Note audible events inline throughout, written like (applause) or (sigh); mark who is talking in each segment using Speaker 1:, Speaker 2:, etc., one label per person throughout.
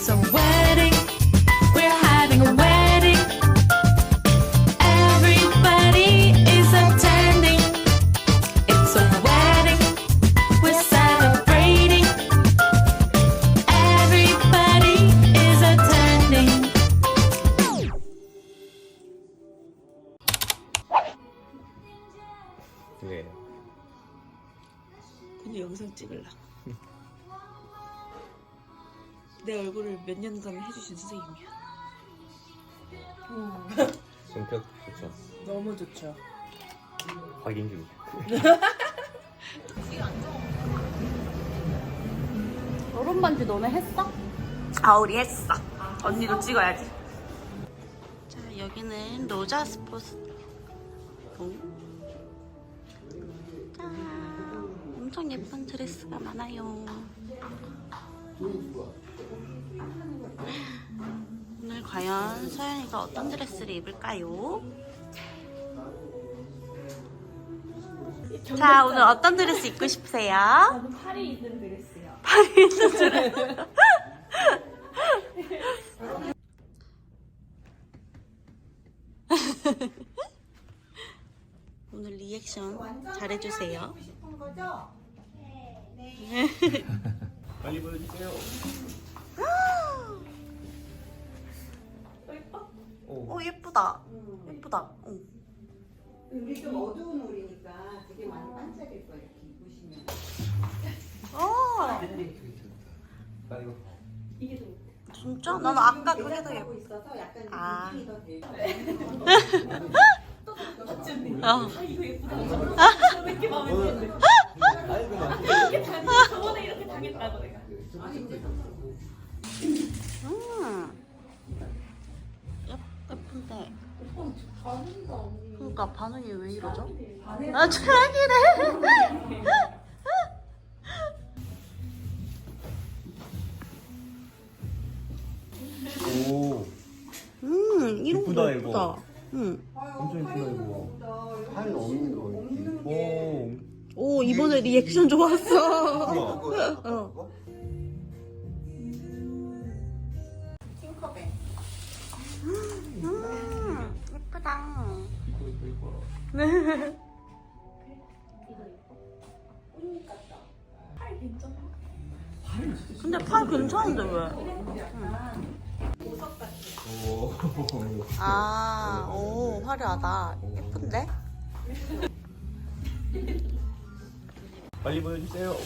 Speaker 1: So 몇 년간 해주신 선생님이야.
Speaker 2: 성격 좋죠.
Speaker 1: 너무 좋죠.
Speaker 2: 확인 중. (laughs)
Speaker 3: 여름 반지 너네 했어?
Speaker 1: 아 우리 했어. 언니도 찍어야지. 자 여기는 로자 스포츠. 짠. 엄청 예쁜 드레스가 많아요. 과연 서연이가 어떤 드레스를 입을까요? 자 오늘 어떤 드레스 입고 싶으세요?
Speaker 3: 저는 팔이 있는 드레스요.
Speaker 1: 팔이 있는 드레스. (laughs) 오늘 리액션 잘해주세요. (laughs)
Speaker 2: 빨리 보여주세요. (laughs)
Speaker 1: 오 예쁘다. 예쁘다. 어.
Speaker 4: 우리 좀 어두운 물이니까 되게 많이 반짝일 거예요. 이렇게 보시면.
Speaker 1: 어.
Speaker 2: 나 이거.
Speaker 1: 진짜? 나는 아까 그게 더 예뻐.
Speaker 4: 있어서 약간
Speaker 1: 아.
Speaker 4: 느낌이 더 들고. (laughs)
Speaker 1: 어.
Speaker 3: 저번에 이렇게 당했다고 내가.
Speaker 1: 음. 예- 예쁜데. 그러니까 반응이 왜 이러죠? 아 최악이래.
Speaker 2: 오.
Speaker 1: 음 이런
Speaker 2: 이쁘다,
Speaker 1: 예쁘다.
Speaker 2: 이거.
Speaker 1: 응.
Speaker 2: 엄청 이쁘다 이거. 팔 없는 거. 오.
Speaker 1: 오 이번에 리액션 좋았어. 어.
Speaker 2: 거 (laughs) 이거.
Speaker 1: 근데 팔 괜찮은데 왜?
Speaker 2: 오.
Speaker 1: 아, 오 화려하다. 예쁜데?
Speaker 2: 빨리 보여주세요. (gasps)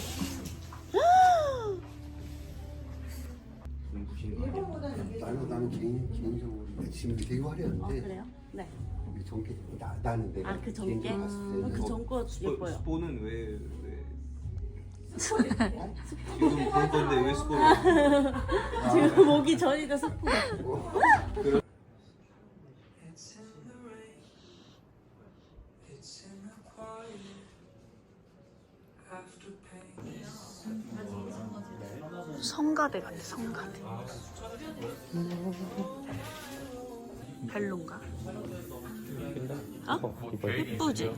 Speaker 2: 거.
Speaker 5: 나는 나는 개인 개인적으로 지금 되게 화려한데
Speaker 1: 그래요? 네.
Speaker 5: 우리 전개 나 나는 내가
Speaker 1: 아그 전개?
Speaker 5: 개인적으로 봤을 때는 그뭐
Speaker 1: 전거 예뻐요.
Speaker 2: 스포는 왜 왜? 지금 본 건데 왜 스포를?
Speaker 1: 지금 오기 전이다 스포. 성가대 같아 성가대. 별론가? 어?
Speaker 2: 이뻐.
Speaker 1: 예쁘지?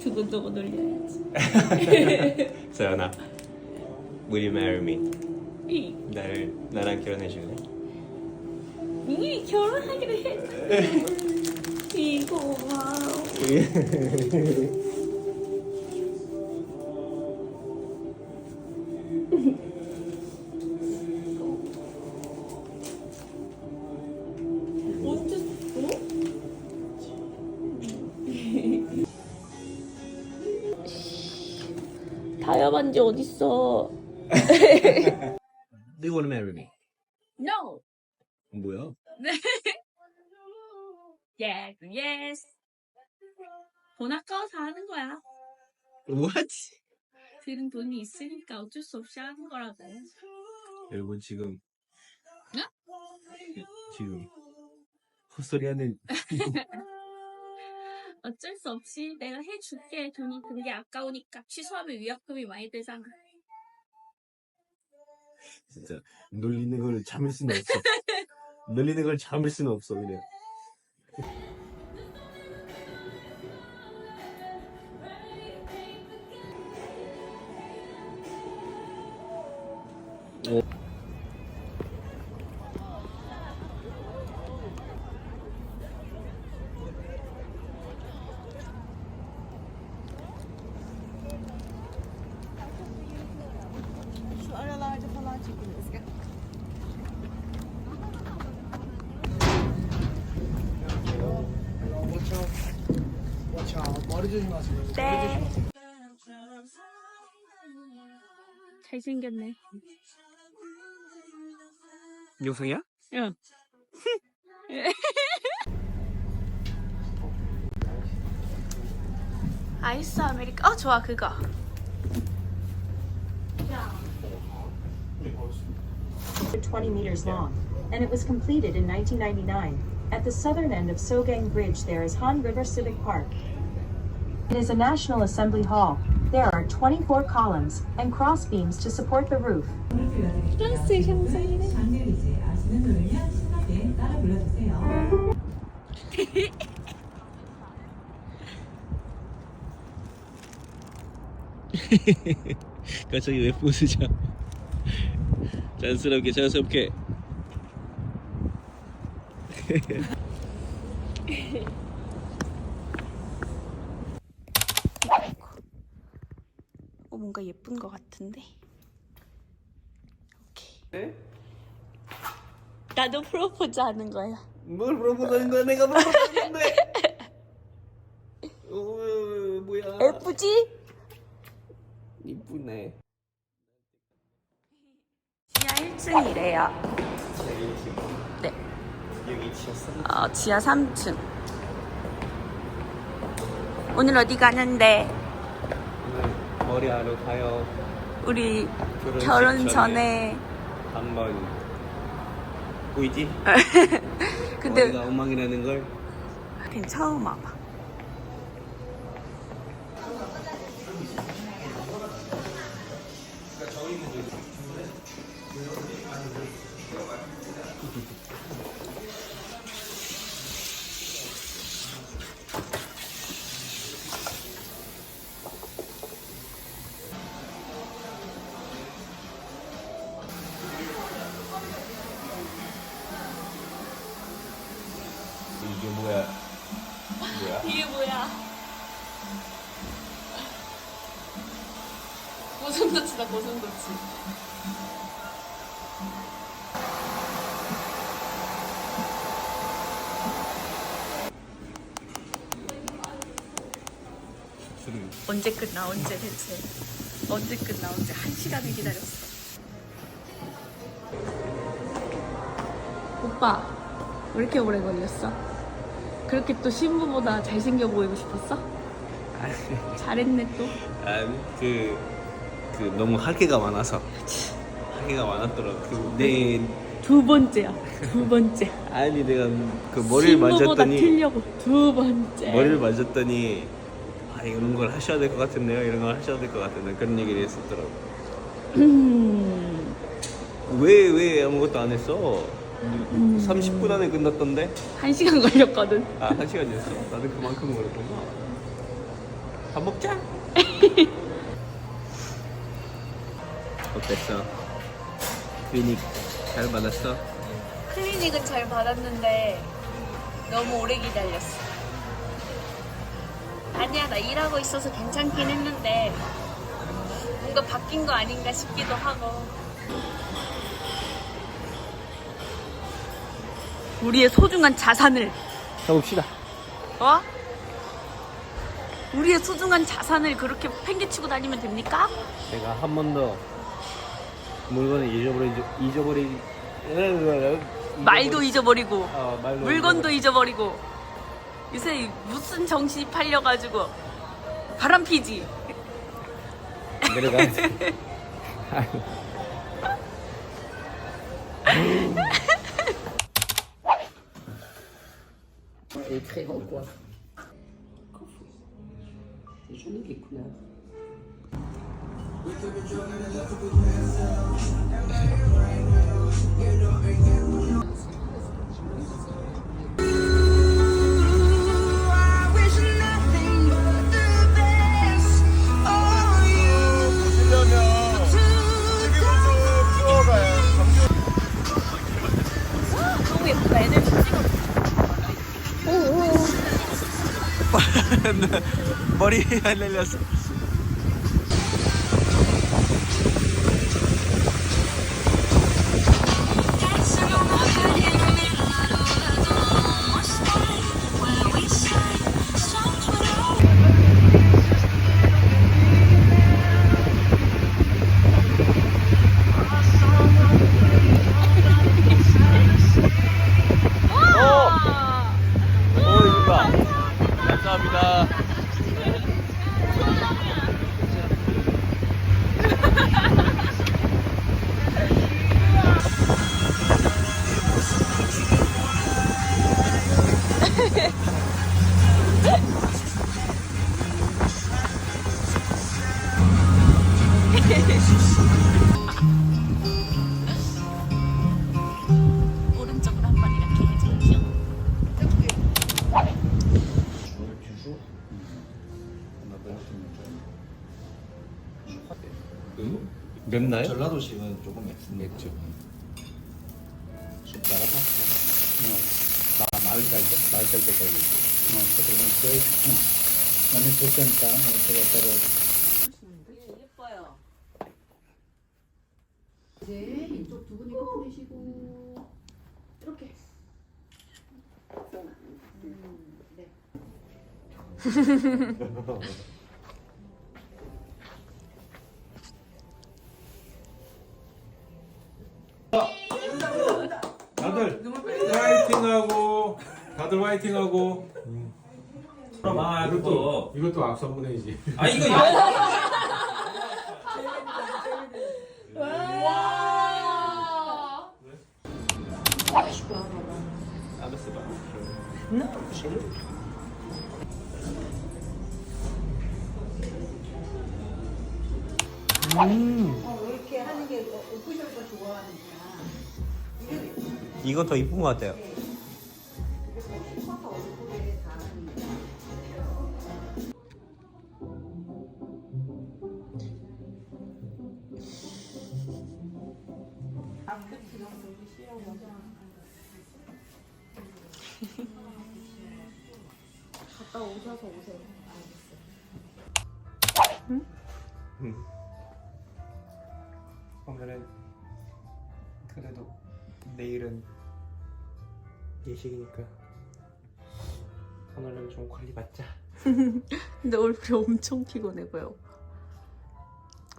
Speaker 3: 두고두고 놀려야지.
Speaker 2: 서연아. Will you marry me?
Speaker 3: 이,
Speaker 2: 나를 나랑 결혼해 줄래?
Speaker 3: 이 결혼하기로 했는데. 이고 마워. 반지 어딨어?
Speaker 2: Do you want to marry me?
Speaker 3: No.
Speaker 2: 뭐야? (laughs)
Speaker 3: Yes, yes. 돈 아까워서 하는 거야.
Speaker 2: What?
Speaker 3: 들은 돈이 있으니까 어쩔 수 없이 하는 거라고.
Speaker 2: 여러분 지금 지금 헛소리하는 (laughs)
Speaker 3: 어쩔 수 없이 내가 해줄게. 돈이 그게 아까우니까 취소하면 위약금이 많이 되잖아.
Speaker 2: 진짜 놀리는 걸 참을 수는 없어. (laughs) 놀리는 걸 참을 수는 없어 그냥.
Speaker 5: 머 (laughs)
Speaker 3: 네. 잘생겼네.
Speaker 2: 영상이야?
Speaker 3: 응. (laughs) 아이스 아메리카. 어 좋아 그거.
Speaker 6: 20 meters long, and it was completed in 1999. At the southern end of Sogang Bridge, there is Han River Civic Park. It is a National Assembly Hall. There are 24 columns and cross beams to support the roof.
Speaker 4: 장르이지 아시는 노래면 신나게 따라 불러주세요.
Speaker 2: 갑자기 왜 부수자? 자연스럽게 자연스럽게. (laughs)
Speaker 3: 예쁜 것 같은데. 오케이.
Speaker 2: 네?
Speaker 3: 나도 프로포즈 하는 거야.
Speaker 2: 뭘 물어보는 거야? 내가 물어보는데. 어 뭐야?
Speaker 3: 예쁘지?
Speaker 2: 이쁘네.
Speaker 3: 지하 1층이래요. 네.
Speaker 2: 여기 치였어?
Speaker 3: 어, 지하 3층. 오늘 어디 가는데?
Speaker 2: 머리하러 가요.
Speaker 3: 우리
Speaker 2: 결혼식
Speaker 3: 결혼
Speaker 2: 전에. 한번 보이지? (laughs)
Speaker 3: 근데
Speaker 2: 머리가 엉망이라는 걸.
Speaker 3: 걘 처음 와봐. 고슴도치다 고슴도치. 언제 끝나? 언제 대체? 언제 끝나? 언제? 한 시간을 기다렸어. 오빠 왜 이렇게 오래 걸렸어? 그렇게 또 신부보다 잘생겨 보이고 싶었어? 잘했네 또.
Speaker 2: 아니 그, 그 너무 할 게가 많아서. 할 게가 많았더라고. 그내
Speaker 3: 두 번째야. 두 번째. (laughs)
Speaker 2: 아니 내가 그 머리를
Speaker 3: 신부보다
Speaker 2: 만졌더니
Speaker 3: 틀려고. 두 번째.
Speaker 2: 머리를 만졌더니 아 이런 걸 하셔야 될 것 같은데요? 이런 걸 하셔야 될 것 같은데 그런 얘기를 했었더라고.
Speaker 3: 음,
Speaker 2: 왜 왜 아무것도 안 했어? 30분 안에 끝났던데?
Speaker 3: 한 시간 걸렸거든.
Speaker 2: 아 한 시간이었어? 나는 그만큼 걸렸구나. 밥 먹자 (laughs) 어땠어? 클리닉 잘 받았어?
Speaker 3: 클리닉은 잘 받았는데 너무 오래 기다렸어. 아니야 나 일하고 있어서 괜찮긴 했는데 뭔가 바뀐 거 아닌가 싶기도 하고. 우리의 소중한 자산을.
Speaker 2: 가봅시다.
Speaker 3: 어? 우리의 소중한 자산을 그렇게 팽개치고 다니면 됩니까?
Speaker 2: 내가 한 번더 물건을 잊어버리지 잊어버리
Speaker 3: 말도 잊어버리고
Speaker 2: 어, 말도
Speaker 3: 물건도 잊어버리고 요새 무슨 정신이 팔려가지고 바람 피지
Speaker 2: 내려가.
Speaker 1: Très quoi. Couleurs. (laughs)
Speaker 2: 머리 안 (laughs) 맵나요?
Speaker 5: 전라도식은 조금 맵습니다.
Speaker 2: 맵죠.
Speaker 5: 숟가락 어, 마을 갈 때, 마을 갈 때까지. 어, 그러면 거의 어, 너무 좋으니까 어, 제가 따로
Speaker 4: 예뻐요. 이제 이쪽 두 분이 커플이시고 이렇게. 음, 네. (laughs)
Speaker 7: 다들 화이팅하고 다들 화이팅하고. 그럼 아 이것도 이것도 악수 한번 해야지. 아 이거 (laughs)
Speaker 4: 어, 이렇게 하는 게 오프쇼가 좋아하니까.
Speaker 2: 이거 더 이쁜 것 같아요. 예식이니까. 오늘은 좀 관리 받자. (laughs)
Speaker 3: 근데 얼굴이 엄청 피곤해 보여.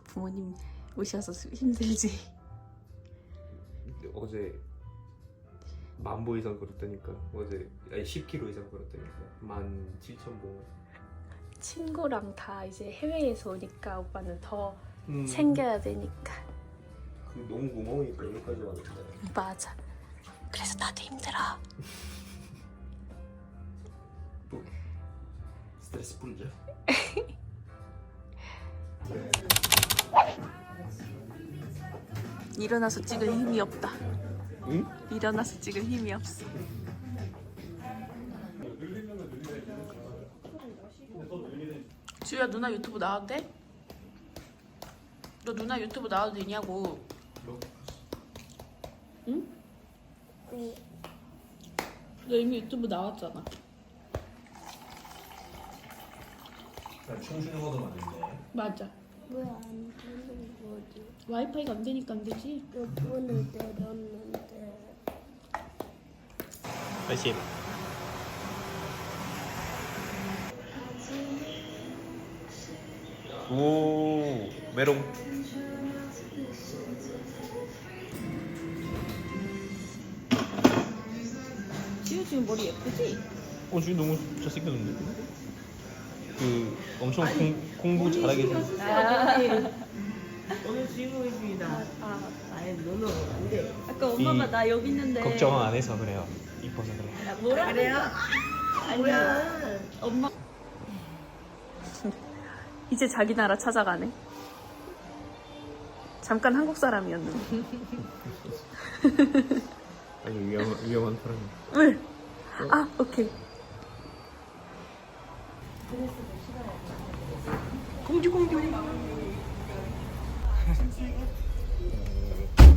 Speaker 3: 부모님 오셔서 힘들지. (laughs)
Speaker 2: 어제 만보 이상 걸었다니까. 어제 아니 10kg 이상 걸었다니까. 만 7천 보.
Speaker 3: 친구랑 다 이제 해외에서 오니까 오빠는 더
Speaker 2: 음,
Speaker 3: 챙겨야 되니까.
Speaker 2: 그 너무 고마우니까 여기까지 왔는데.
Speaker 3: 맞아 그래서 나도 힘들어
Speaker 2: 스트레스 풀자. (laughs)
Speaker 3: 일어나서 찍을 힘이 없다
Speaker 2: 응?
Speaker 3: 일어나서 찍을 힘이 없어 주야 누나 유튜브 나와도 돼? 너 누나 유튜브 나와도 되냐고 너 이미 유튜브 나왔잖아.
Speaker 7: 춤추는 것도 맞는데.
Speaker 3: 맞아.
Speaker 8: 왜안 되는 거지?
Speaker 3: 와이파이가 안 되니까 안 되지?
Speaker 8: 몇 번을 때렸는데.
Speaker 2: 다시. 오 메롱
Speaker 3: 지금 머리 예쁘지?
Speaker 2: 어 지금 너무 잘생겼는데 그 엄청 공, 공부 잘하게 생
Speaker 3: 오늘 주인공이십니다. 아, 아예 노노 안 돼. 아까 엄마가
Speaker 2: 이-
Speaker 3: 나 여기 있는데.
Speaker 2: 걱정 안 해서 그래요 이뻐서 그래
Speaker 3: 야, 뭐라 그래요? 아니야. 엄마. (laughs) 이제 자기 나라 찾아가네. 잠깐 한국 사람이었는데. (laughs)
Speaker 2: 아니 위험한 위험한 사람
Speaker 3: 왜? 아, 오케이. 공주 공주.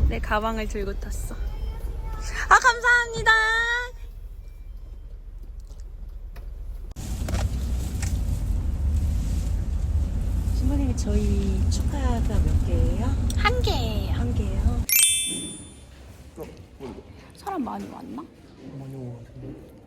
Speaker 3: 내 가방을 들고 탔어. 아 감사합니다.
Speaker 6: 신부님이 저희 축하가 몇 개예요?
Speaker 3: 한 개예요.
Speaker 6: 한 개요.
Speaker 3: 사람 많이 왔나?
Speaker 2: 많이 오는데